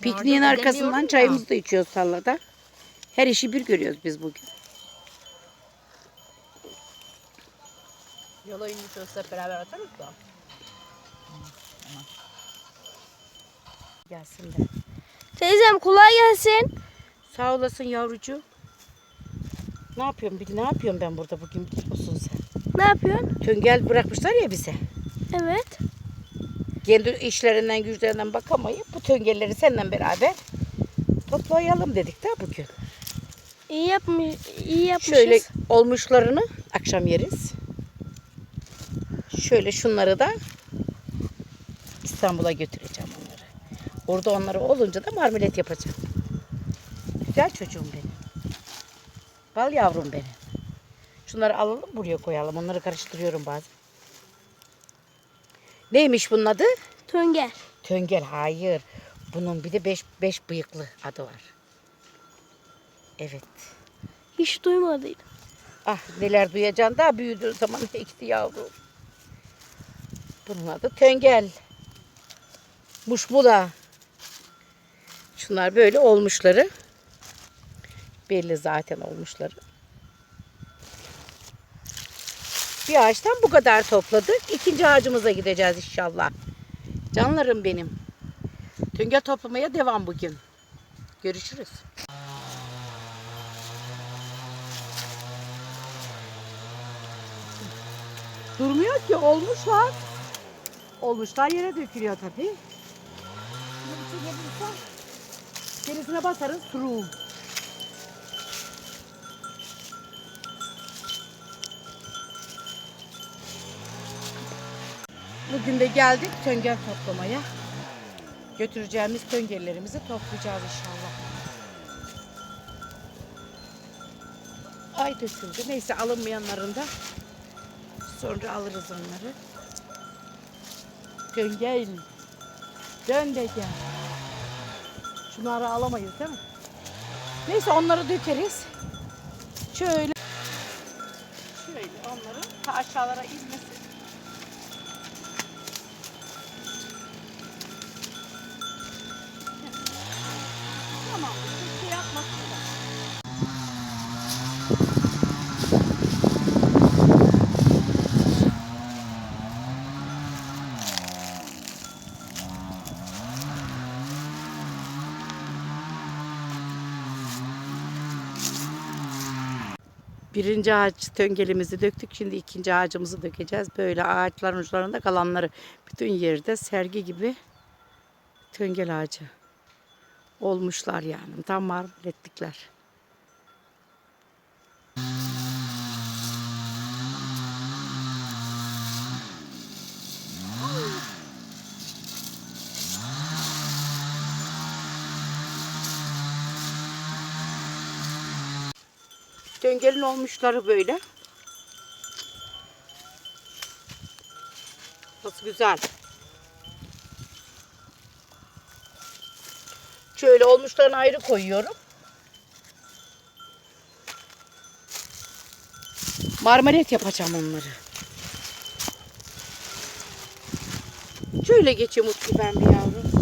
Pikniğin arkasından çayımızı da içiyoruz sallada. Her işi bir görüyoruz biz bugün. Yola olsa hep beraber atarız da. Gelsin de. Teyzem kolay gelsin. Sağ olasın yavrucuğum. Ne yapıyorum bil ne yapıyorum ben burada bugün biliyor musun sen? Ne yapıyorsun? Töngel bırakmışlar ya bize. Evet. Kendi işlerinden güçlerinden bakamayıp bu töngelleri seninle beraber toplayalım dedik de bugün. İyi yapmış, iyi yapmışız. Şöyle olmuşlarını akşam yeriz. Şöyle şunları da İstanbul'a götüreceğim onları. Orada onları olunca da marmelat yapacağım. Güzel çocuğum benim. Bal yavrum benim. Şunları alalım buraya koyalım. Onları karıştırıyorum bazen. Neymiş bunun adı? Tönger. Töngel. Hayır. Bunun bir de beş, beş bıyıklı adı var. Evet. Hiç duymadıydım. Ah neler duyacaksın daha büyüdüğün zaman ekti yavrum. Bunun adı töngel. Muşmula. Şunlar böyle olmuşları. Belli zaten olmuşları. Bir ağaçtan bu kadar topladık. İkinci ağacımıza gideceğiz inşallah. Canlarım benim. Töngel toplamaya devam bugün. Görüşürüz. Durmuyor ki olmuşlar. Olmuşlar yere dökülüyor tabii. Çekebilirsem Gerisine basarız suru. Bugün de geldik töngel toplamaya. Götüreceğimiz töngellerimizi toplayacağız inşallah. Ay döküldü. Neyse alınmayanların da Sonra alırız onları. Dön gel. Dön de gel. Şunları alamayız değil mi? Neyse onları dökeriz. Şöyle. Şöyle onları aşağılara inmesin. Birinci ağaç töngelimizi döktük. Şimdi ikinci ağacımızı dökeceğiz. Böyle ağaçların uçlarında kalanları bütün yerde sergi gibi töngel ağacı olmuşlar yani. Tam marmelatlikler. Döngelin olmuşları böyle. Nasıl güzel. Şöyle olmuşlarını ayrı koyuyorum. Marmaret yapacağım onları. Şöyle geçeyim Utku ben bir yavrum.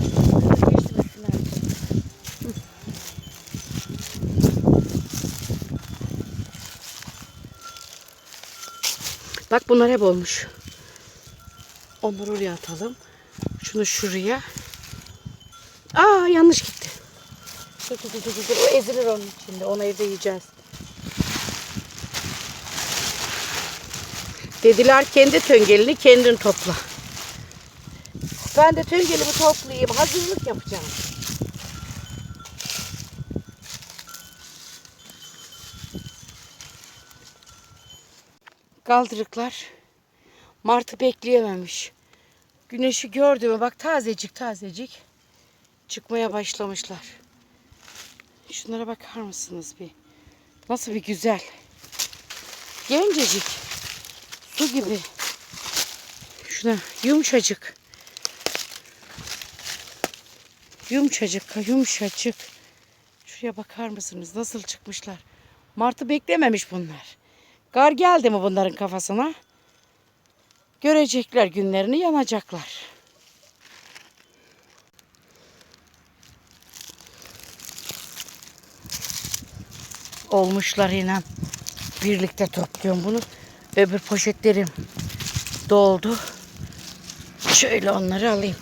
Bak bunlar hep olmuş. Onları oraya atalım. Şunu şuraya. Aa yanlış gitti. Dur dur dur dur. O ezilir onun içinde. Onu evde yiyeceğiz. Dediler kendi töngelini kendin topla. Ben de töngelimi toplayayım. Hazırlık yapacağım. Kaldırıklar Mart'ı bekleyememiş. Güneşi gördü mü bak tazecik tazecik çıkmaya başlamışlar. Şunlara bakar mısınız bir? Nasıl bir güzel. Gencecik. Su gibi. Şuna yumuşacık. Yumuşacık, yumuşacık. Şuraya bakar mısınız? Nasıl çıkmışlar? Mart'ı beklememiş bunlar. Gar geldi mi bunların kafasına? Görecekler günlerini yanacaklar. Olmuşlar inan. Birlikte topluyorum bunu. Öbür poşetlerim doldu. Şöyle onları alayım.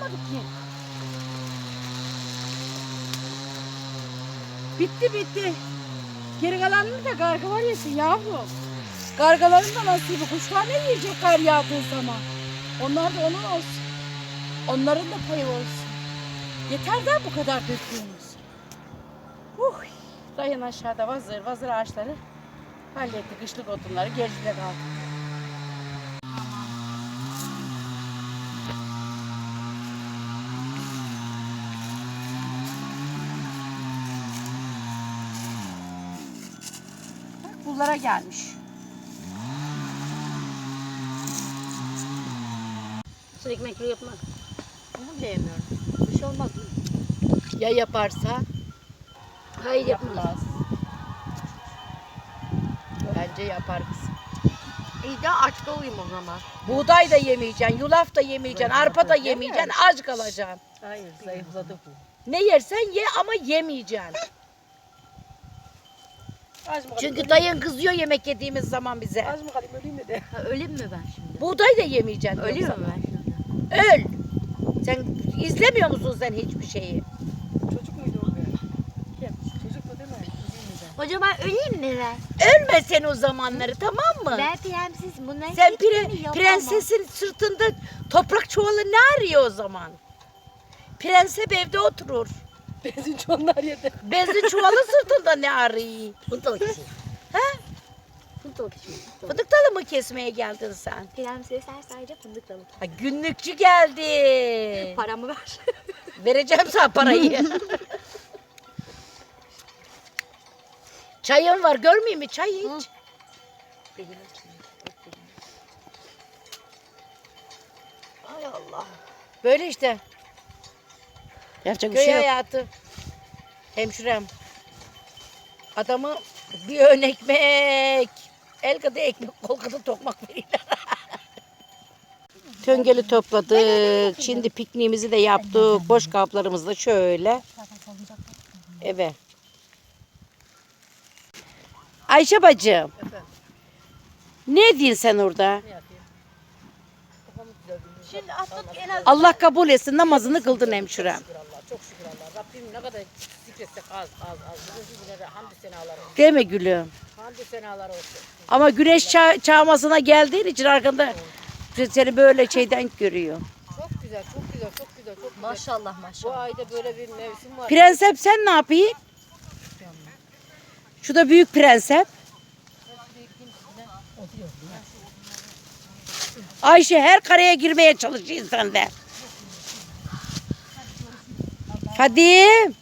Şey kalmadı ki. Bitti bitti. Geri kalanını da gargalar yesin yavrum. Gargaların da nasibi. Kuşlar ne yiyecek kar yağdığı zaman? Onlar da onun olsun. Onların da payı olsun. Yeter de bu kadar döktüğümüz. Uh, dayın aşağıda vazır vazır ağaçları halletti. Kışlık odunları geride kaldı. Gelmiş. Sen ekmekli yapma. Onu beğenmiyorum. Bir şey olmaz mı? Ya yaparsa? Hayır yapmaz. Bence yapar kızım. İyi de aç kalayım o zaman. Buğday da yemeyeceksin, yulaf da yemeyeceksin, arpa da yemeyeceksin, aç kalacaksın. Hayır zayıfladı bu. Ne yersen ye ama yemeyeceksin. Az mı Çünkü dayın kızıyor yemek yediğimiz zaman bize. Az mı kalayım öleyim mi de? Ha, öleyim mi ben şimdi? Buğday da yemeyeceksin. Öleyim mi ben şimdi? Öl. Sen izlemiyor musun sen hiçbir şeyi? Çocuk muydu o be? Kim? Çocuk mu değil mi? Üzeyim mi de? Hocam ben öleyim mi ben? Ölme sen o zamanları tamam mı? Ben prenses bunların sen pre- yapamam. prensesin sırtında toprak çuvalı ne arıyor o zaman? Prensep evde oturur. Benzin çonlar yedi. Bezli çuvalı sırtında ne arıyor? Fıntalık işi. He? Fıntalık işi. Fındık dalı mı kesmeye geldin sen? Prensesler sadece fındık dalı. Ha, günlükçü geldi. Paramı ver. Vereceğim sana parayı. Çayın var görmeyeyim mi? Çay iç. Ay Allah. Böyle işte. Yapacak Köy hayatı. Hemşirem. Adamı bir ön ekmek. El kadar ekmek, kol kadar tokmak verirler. Töngeli topladık. Şimdi pikniğimizi de yaptık. Boş kaplarımızı da şöyle. Evet. Ayşe bacım. Ne diyorsun sen orada? Şimdi attık en az. Allah kabul etsin namazını kıldın hemşirem. Allah çok şükür Allah. Rabbim ne kadar zikretsek az az az. Bugün bugüne hamdü senalar olsun. Değil mi gülüm? Hamdü senalar olsun. Ama güneş ça- çağmasına geldiğin için arkanda seni böyle şeyden görüyor. Çok güzel, çok güzel, çok güzel, çok güzel. Maşallah Bu maşallah. ayda böyle bir mevsim var. Prensep sen ne yapayım? Şu da büyük prensep. Ayşe her kareye girmeye çalışıyor sen de. Fadim.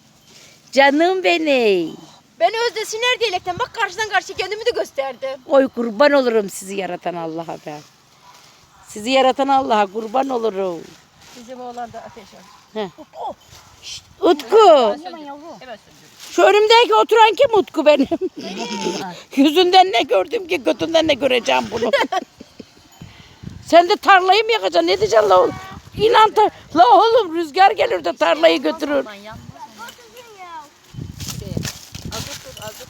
Canım benim. Ben özdesinler diyerekten bak karşıdan karşıya kendimi de gösterdim. Oy kurban olurum sizi yaratan Allah'a ben. Sizi yaratan Allah'a kurban olurum. Bizim oğlan da ateş var. Heh. Utku. Hemen yavrum. Hemen söndür. Şu önümdeki oturan kim Utku benim? Yüzünden ne gördüm ki götünden ne göreceğim bunu. Sen de tarlayı mı yakacaksın? Ne diyeceksin la oğlum? İnan la oğlum rüzgar gelir de tarlayı götürür. Az dur, az dur.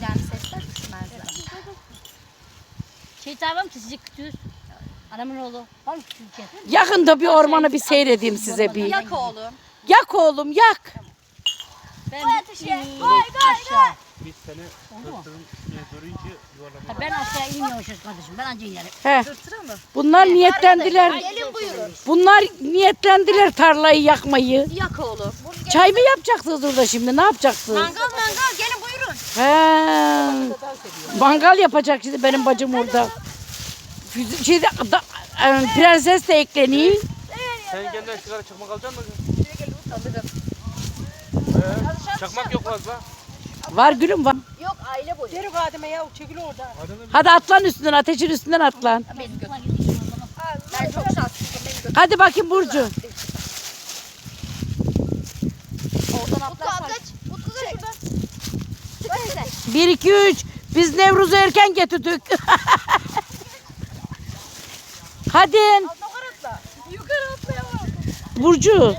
Prensesler üşümezler. Şey ki sizi kütür. Anamın oğlu. Var mı küçük Yakında bir ormanı bir seyredeyim size bir. Yak oğlum. Yak oğlum yak. Ben Koy aşağı. Biz seni sırtının üstüne görünce yuvarlamak. Ha, Ben aşağı inmiyorum kardeşim. Ben anca inerim. He. Sırtıra mı? Bunlar niyetlendiler. Gelin buyurun. Bunlar niyetlendiler tarlayı yakmayı. Yak oğlum. Çay mı yapacaksınız orada şimdi? Ne yapacaksınız? Mangal mangal gelin buyurun. He. Mangal yapacak şimdi benim bacım orada. Füze- Şey, de- da- e, prenses de ekleniyor. Sen kendine sigara çakmak alacaksın mı? Ee, çakmak yok fazla. Var gülüm var. Yok aile boyu. Geri vadime ya çekil oradan. Hadi atlan üstünden ateşin üstünden atlan. Ben çok şanslıyım. Hadi bakayım Burcu. Oradan atlarsan. Utku abla. Utku da şurada. Çık teyze. 1 2 3. Biz Nevruz'u erken getirdik. Hadi. Yukarı atla. Yukarı atlayamam. Burcu.